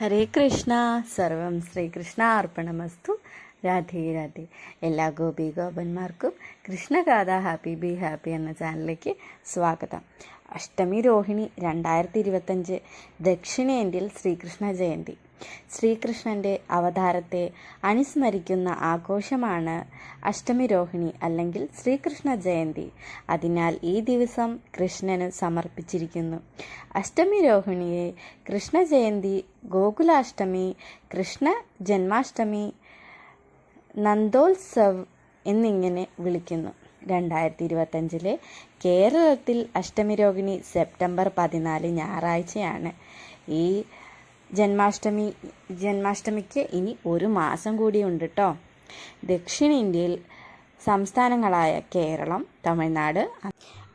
ഹരേ കൃഷ്ണ. സർവം ശ്രീകൃഷ്ണ അർപ്പണമസ്തു രാധേ രാധേ. എല്ലാ ഗോപി ഗോപന്മാർക്കും കൃഷ്ണഗാഥ ഹാപ്പി ബി ഹാപ്പി എന്ന ചാനലിലേക്ക് സ്വാഗതം. അഷ്ടമി രോഹിണി രണ്ടായിരത്തി ഇരുപത്തഞ്ച് ദക്ഷിണേന്ത്യയിൽ ശ്രീകൃഷ്ണ ജയന്തി. ശ്രീകൃഷ്ണന്റെ അവതാരത്തെ അനുസ്മരിക്കുന്ന ആഘോഷമാണ് അഷ്ടമിരോഹിണി അല്ലെങ്കിൽ ശ്രീകൃഷ്ണ ജയന്തി. അതിനാൽ ഈ ദിവസം കൃഷ്ണന് സമർപ്പിച്ചിരിക്കുന്നു. അഷ്ടമിരോഹിണിയെ കൃഷ്ണ ജയന്തി ഗോകുലാഷ്ടമി കൃഷ്ണ ജന്മാഷ്ടമി നന്ദോത്സവ് എന്നിങ്ങനെ വിളിക്കുന്നു. രണ്ടായിരത്തി ഇരുപത്തഞ്ചിലെ കേരളത്തിൽ അഷ്ടമിരോഹിണി സെപ്റ്റംബർ പതിനാല് ഞായറാഴ്ചയാണ്. ഈ ജന്മാഷ്ടമി ജന്മാഷ്ടമിക്ക് ഇനി ഒരു മാസം കൂടിയുണ്ട് കേട്ടോ ദക്ഷിണേന്ത്യയിൽ സംസ്ഥാനങ്ങളായ കേരളം തമിഴ്നാട്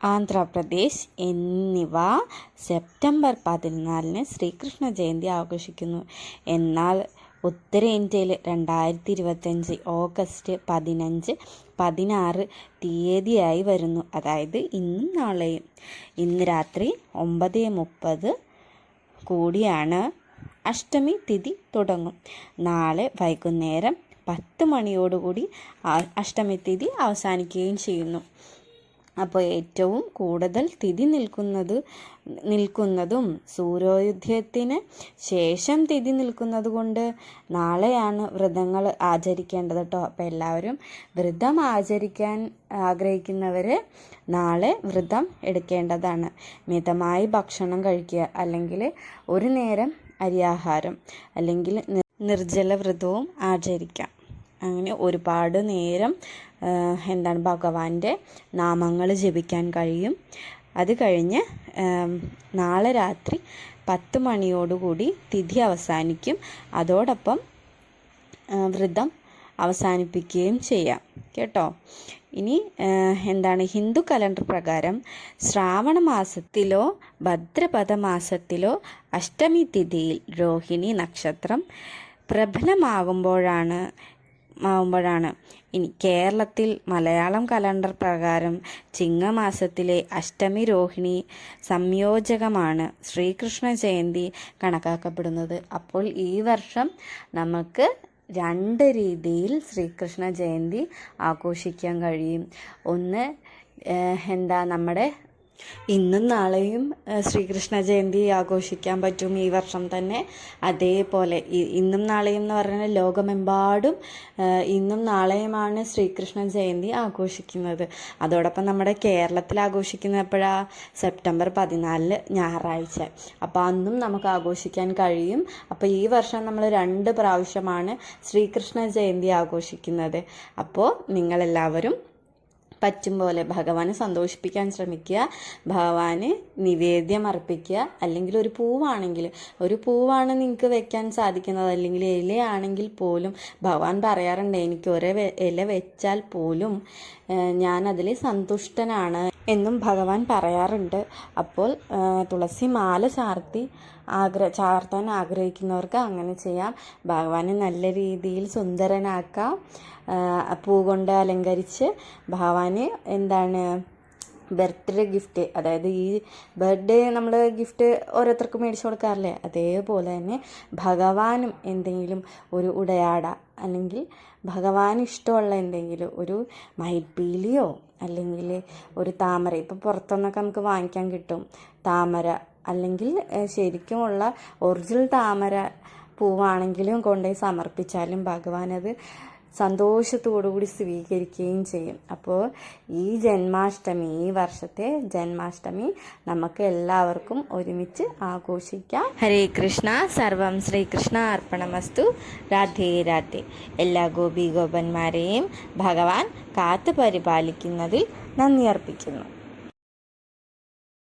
ആന്ധ്രാപ്രദേശ് എന്നിവ സെപ്റ്റംബർ പതിനാലിന് ശ്രീകൃഷ്ണ ജയന്തി ആഘോഷിക്കുന്നു. എന്നാൽ ഉത്തരേന്ത്യയിൽ രണ്ടായിരത്തി ഇരുപത്തഞ്ച് ഓഗസ്റ്റ് പതിനഞ്ച് പതിനാറ് തീയതിയായി വരുന്നു. അതായത് ഇന്നും നാളെയും. ഇന്ന് രാത്രി ഒമ്പത് മുപ്പത് കൂടിയാണ്. അഷ്ടമി തിഥി തുടങ്ങും. നാളെ വൈകുന്നേരം പത്ത് മണിയോടുകൂടി അഷ്ടമി തിഥി അവസാനിക്കുകയും ചെയ്യുന്നു. അപ്പോൾ ഏറ്റവും കൂടുതൽ തിഥി നിൽക്കുന്നത് നിൽക്കുന്നതും സൂര്യോദയത്തിന് ശേഷം തിഥി നിൽക്കുന്നത് കൊണ്ട് നാളെയാണ് വ്രതങ്ങൾ ആചരിക്കേണ്ടത് കേട്ടോ. അപ്പോൾ എല്ലാവരും വ്രതം ആചരിക്കാൻ ആഗ്രഹിക്കുന്നവർ നാളെ വ്രതം എടുക്കേണ്ടതാണ്. മിതമായി ഭക്ഷണം കഴിക്കുക. അല്ലെങ്കിൽ ഒരു നേരം അരിയാഹാരം അല്ലെങ്കിൽ നിർജല വ്രതവും ആചരിക്കാം. അങ്ങനെ ഒരുപാട് നേരം എന്താണ് ഭഗവാന്റെ നാമങ്ങൾ ജപിക്കാൻ കഴിയും. അത് കഴിഞ്ഞ് നാളെ രാത്രി പത്ത് മണിയോടുകൂടി തിഥി അവസാനിക്കും. അതോടൊപ്പം വ്രതം അവസാനിപ്പിക്കുകയും ചെയ്യാം. കേട്ടോ. ഇനി എന്താണ് ഹിന്ദു കലണ്ടർ പ്രകാരം ശ്രാവണ മാസത്തിലോ ഭദ്രപദ മാസത്തിലോ അഷ്ടമി തിഥിയിൽ രോഹിണി നക്ഷത്രം പ്രബലമാകുമ്പോഴാണ് ആവുമ്പോഴാണ്. ഇനി കേരളത്തിൽ മലയാളം കലണ്ടർ പ്രകാരം ചിങ്ങമാസത്തിലെ അഷ്ടമി രോഹിണി സംയോജകമാണ് ശ്രീകൃഷ്ണ ജയന്തി കണക്കാക്കപ്പെടുന്നത്. അപ്പോൾ ഈ വർഷം നമുക്ക് രണ്ട് രീതിയിൽ ശ്രീകൃഷ്ണ ജയന്തി ആഘോഷിക്കാൻ കഴിയും. ഒന്ന് എന്താ നമ്മുടെ ഇന്നും നാളെയും ശ്രീകൃഷ്ണ ജയന്തി ആഘോഷിക്കാൻ പറ്റും ഈ വർഷം തന്നെ. അതേപോലെ ഇന്നും നാളെയും എന്ന് പറഞ്ഞാൽ ലോകമെമ്പാടും ഇന്നും നാളെയുമാണ് ശ്രീകൃഷ്ണ ജയന്തി ആഘോഷിക്കുന്നത്. അതോടൊപ്പം നമ്മുടെ കേരളത്തിൽ ആഘോഷിക്കുന്ന എപ്പോഴാണ് സെപ്റ്റംബർ പതിനാലിൽ ഞായറാഴ്ച. അപ്പോൾ അന്നും നമുക്ക് ആഘോഷിക്കാൻ കഴിയും. അപ്പോൾ ഈ വർഷം നമ്മൾ രണ്ട് പ്രാവശ്യമാണ് ശ്രീകൃഷ്ണ ജയന്തി ആഘോഷിക്കുന്നത്. അപ്പോൾ നിങ്ങളെല്ലാവരും പറ്റും പോലെ ഭഗവാനെ സന്തോഷിപ്പിക്കാൻ ശ്രമിക്കുക ഭഗവാന് നിവേദ്യം അർപ്പിക്കുക അല്ലെങ്കിൽ ഒരു പൂവാണെങ്കിൽ ഒരു പൂവാണ് നിങ്ങൾക്ക് വെക്കാൻ സാധിക്കുന്നത് അല്ലെങ്കിൽ ഇലയാണെങ്കിൽ പോലും ഭഗവാൻ പറയാറുണ്ട് എനിക്ക് ഒരേ ഇല വെച്ചാൽ പോലും ഞാൻ അതിൽ സന്തുഷ്ടനാണ് എന്നും ഭഗവാൻ പറയാറുണ്ട്. അപ്പോൾ തുളസി മാല ചാർത്തി ആഗ്ര ചാർത്താൻ ആഗ്രഹിക്കുന്നവർക്ക് അങ്ങനെ ചെയ്യാം. ഭഗവാനെ നല്ല രീതിയിൽ സുന്ദരനാക്കാം. പൂ കൊണ്ട് അലങ്കരിച്ച് എന്താണ് ബർത്ത്ഡേ ഗിഫ്റ്റ് അതായത് ഈ ബർത്ത്ഡേ നമ്മൾ ഗിഫ്റ്റ് ഓരോരുത്തർക്ക് മേടിച്ചു കൊടുക്കാറില്ലേ? അതേപോലെ തന്നെ ഭഗവാനും എന്തെങ്കിലും ഒരു ഉടയാട അല്ലെങ്കിൽ ഭഗവാൻ ഇഷ്ടമുള്ള എന്തെങ്കിലും ഒരു മയിൽപ്പീലിയോ അല്ലെങ്കിൽ ഒരു താമര ഇപ്പോൾ പുറത്തുനിന്നൊക്കെ നമുക്ക് വാങ്ങിക്കാൻ കിട്ടും താമര അല്ലെങ്കിൽ ശരിക്കുമുള്ള ഒറിജിനൽ താമര പൂവാണെങ്കിലും കൊണ്ടുപോയി സമർപ്പിച്ചാലും ഭഗവാൻ അത് സന്തോഷത്തോടുകൂടി സ്വീകരിക്കുകയും ചെയ്യും. അപ്പോൾ ഈ ജന്മാഷ്ടമി ഈ വർഷത്തെ ജന്മാഷ്ടമി നമുക്ക് എല്ലാവർക്കും ഒരുമിച്ച് ആഘോഷിക്കാം. ഹരേ കൃഷ്ണ സർവം ശ്രീകൃഷ്ണ അർപ്പണമസ്തു. രാധേ രാധേ. എല്ലാ ഗോപി ഗോപന്മാരെയും ഭഗവാൻ കാത്തു പരിപാലിക്കുന്നതിൽ നന്ദി അർപ്പിക്കുന്നു.